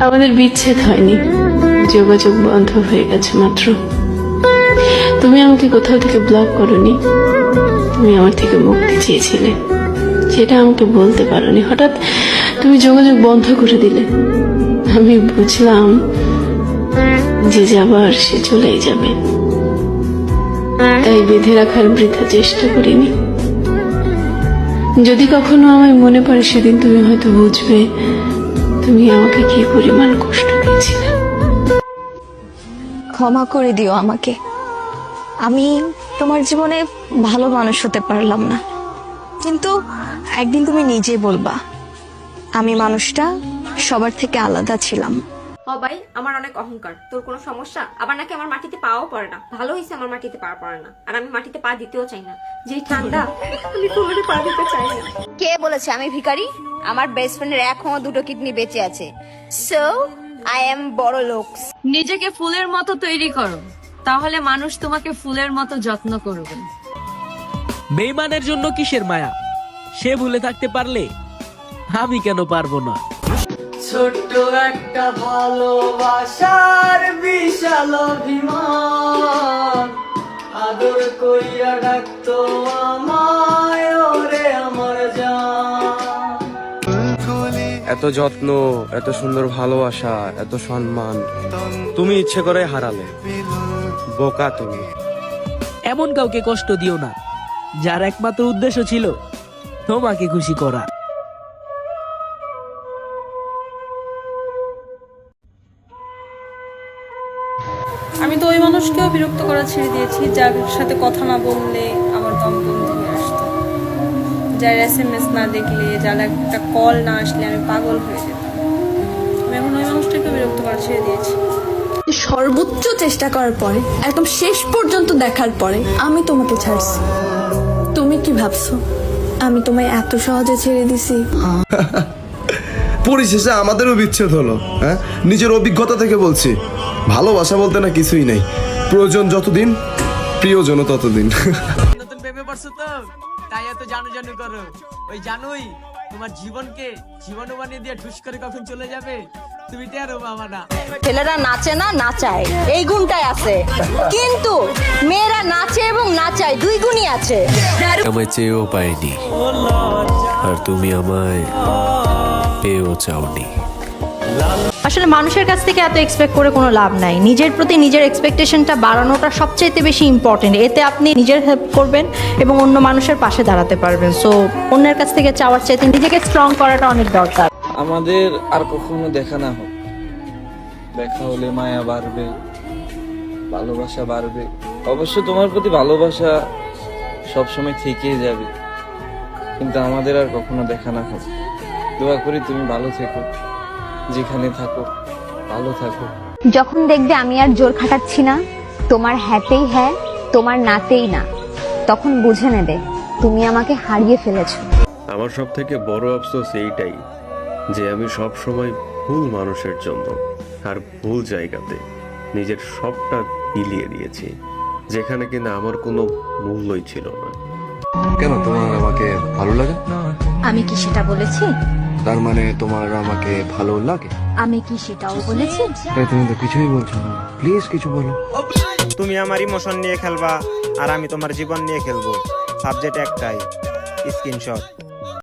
আমাদের বিচ্ছেদ হয়নি। যোগাযোগ বন্ধ হয়ে গেছে মাত্র। তুমি আমাকে কোথাও থেকে ব্লক করনি। তুমি আমার থেকে মুক্তি চেয়েছিলে। সেটা আমাকে বলতে পারোনি। হঠাৎ তুমি যোগাযোগ বন্ধ করে দিলে। আমি বুঝলাম যে যাবার সে চলেই যাবে। তাই বেঁধে রাখার বৃথা চেষ্টা করিনি। যদি কখনো আমায় মনে পড়ে সেদিন তুমি হয়তো বুঝবে তুমি আমাকে কি পরিমাণ কষ্ট দিয়েছিলে? ক্ষমা করে দিও আমাকে। আমি তোমার জীবনে ভালো মানুষ হতে পারলাম না। কিন্তু একদিন তুমি নিজে বলবা আমি মানুষটা সবার থেকে আলাদা ছিলাম। সবাই আমার অনেক অহংকার। তোর কোনো সমস্যা? আবার নাকি আমার মাটিতে পাও পড়ে না? ভালো হয়েছে আমার মাটিতে পা পড়ে না। আর আমি মাটিতে পা দিতেও চাই না। যে ঠান্ডা আমি কোমরে পা দিতে চাই না। কে বলেছে আমি ভিখারি? আমার বেস্ট ফ্রেন্ডের এখনও দুটো কিডনি বেঁচে আছে। সো আই এম বড় লোক নিজেকে ফুলের মতো তৈরি করো তাহলে মানুষ তোমাকে ফুলের মতো যত্ন করবে। বেইমানের জন্য কিসের মায়া? সে ভুলে থাকতে পারলে আমি কেন পারব না? ছোট্ট একটা ভালোবাসার বিশাল অভিমান। আদর কইরা ডাকতো আমায় ওরে আমার জান। এত যত্ন এত সুন্দর ভালোবাসা এত সম্মান। তুমি ইচ্ছে করে হারালে। বোকা তুমি। এমন কাউকে কষ্ট দিও না। যার একমাত্র উদ্দেশ্য ছিল তোমাকে খুশি করা। আমি তো ওই মানুষকেও বিরক্ত করা ছেড়ে দিয়েছি যার সাথে কথা না বললে আমার দম যার এস এম এস না দেখলে যার একটা কল না আসলে আমি পাগল হয়ে যেতাম। আমি এখন ওই মানুষটাকেও বিরক্ত করা ছেড়ে দিয়েছি। সর্বোচ্চ চেষ্টা করার পরে একদম শেষ পর্যন্ত দেখার পরে আমি তোমাকে ছাড়ছি। তুমি কি ভাবছ? আমি তোমায় এত সহজে ছেড়ে দিছি। পরিশেষে আমাদেরও বিচ্ছেদ হলো হ্যাঁ? নিজের অভিজ্ঞতা থেকে বলছি। ভালোবাসা বলতে না কিছুই নেই। প্রয়োজন যতদিন প্রিয়জনও ততদিন। তো তাই এত জানু জানু করো। ওই জানুই তোমার জীবনকে জীবনও বানিয়ে দিয়ে ঠুস করে কখন চলে যাবে? তুমি টেরো বাবা না। ছেলেরা নাচে না নাচায়। এই গুণটাই আছে। কিন্তু মেয়েরা নাচে এবং নাচায় দুই গুণই আছে। আমায় চেয়েও পাইনি আর তুমি আমায় পেয়েও চাওনি। আসলে মানুষের কাছ থেকে এত এক্সপেক্ট করে কোনো লাভ নাই। নিজের প্রতি নিজের এক্সপেকটেশনটা বাড়ানোটা সবচেয়ে বেশি ইম্পর্টেন্ট এতে আপনি নিজের হেল্প করবেন এবং অন্য মানুষের পাশে দাঁড়াতে পারবেন। সো অন্যের কাছ থেকে চাওয়ার চাইতে নিজেকে স্ট্রং করাটা অনেক দরকার। আমাদের আর কখনো দেখা না হোক। দেখা হলে মায়া বাড়বে, ভালোবাসা বাড়বে। অবশ্য তোমার প্রতি ভালোবাসা সবসময় থেকেই যাবে। কিন্তু আমাদের আর কখনো দেখা না হোক। দোয়া করি তুমি ভালো থেকো। যেখানে থাকো ভালো থাকো। যখন দেখবে আমি আর জোর খাটাচ্ছি না তোমার হ্যাতেই হ্যাঁ তোমার নাতেই না তখন বুঝে নেবে তুমি আমাকে হারিয়ে ফেলেছো। আমার সব থেকে বড় আফসোস এইটাই যে আমি সব সময় ভুল মানুষের জন্য আর ভুল জায়গাতে নিজের সবটা বিলিয়ে দিয়েছি যেখানে কিনা আমার কোনো মূল্যই ছিল না। কেন তোমার আমাকে ভালো লাগে? আমি কি সেটা বলেছি? তার মানে তোমার আমাকে ভালো লাগে? আমি কি সেটাও বলেছি? তাই তুমি তো কিছুই বলছো না। প্লিজ কিছু বলো। তুমি আমার ইমোশন নিয়ে খেলবা আর আমি তোমার জীবন নিয়ে খেলব। সাবজেক্ট একটাই স্ক্রিনশট